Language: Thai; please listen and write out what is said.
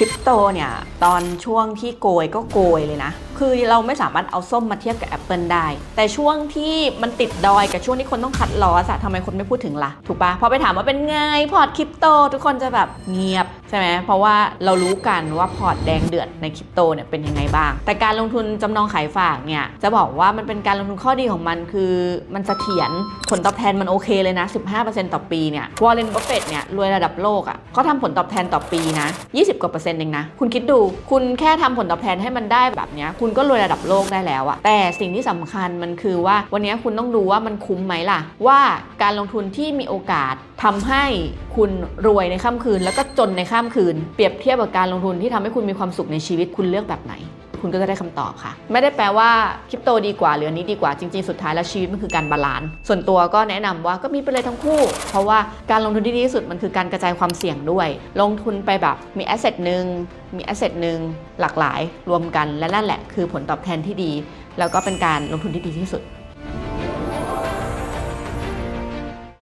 คริปโตเนี่ยตอนช่วงที่โกยก็โกยเลยนะ คือเราไม่สามารถเอาส้มมาเทียบกับ Apple ได้ แต่ช่วงที่มันติดดอยกับช่วงที่คนต้องคัดลอสอะทำไมคนไม่พูดถึงล่ะ ถูกปะพอไปถามว่าเป็นไงพอร์ตคริปโตทุกคนจะแบบเงียบใช่ไหมเพราะว่าเรารู้กันว่าพอร์ตแดงเดือดในคริปโตเนี่ยเป็นยังไงบ้าง แต่การลงทุนจำนองขายฝากเนี่ยจะบอกว่ามันเป็นการลงทุนข้อดีของมันคือ มันเสถียรผลตอบแทนมันโอเคเลยนะ 15%ต่อปีเนี่ยวอร์เรนบัฟเฟตเนี่ยรวยระดับโลกอะ่ะเขาทำผลตอบแทนต่อปีนะ 20 กว่าเปอร์เซ็นต์เองนะ คุณคิดดูคุณแค่ทำผลตอบแทนให้มันได้แบบเนี้ยคุณก็รวยระดับโลกได้แล้วอะแต่สิ่งที่สำคัญมันคือว่าวันนี้คุณต้องดูว่ามันคุ้มไหมล่ะ ว่าการลงทุนที่มีโอกาส ทำให้คุณรวยในค่ำคืน แล้วก็จนในค่ำคืน เปรียบเทียบกับการลงทุนที่ทำให้คุณมีความสุขในชีวิตคุณเลือกแบบไหน คุณก็จะได้คำตอบค่ะ ไม่ได้แปลว่าคริปโตดีกว่าหรืออันนี้ดีกว่าจริงๆ สุดท้ายแล้วชีวิตมันคือการบาลานซ์ส่วนตัวก็แนะนำว่าก็มีไปเลยทั้งคู่ เพราะว่าการลงทุนที่ดีที่สุดมันคือการกระจายความเสี่ยงด้วย ลงทุนไปแบบมีแอสเซทหนึ่งมีแอสเซทหนึ่งหลากหลายรวมกันและนั่นแหละคือผลตอบแทนที่ดี แล้วก็เป็นการลงทุนที่ดีที่สุด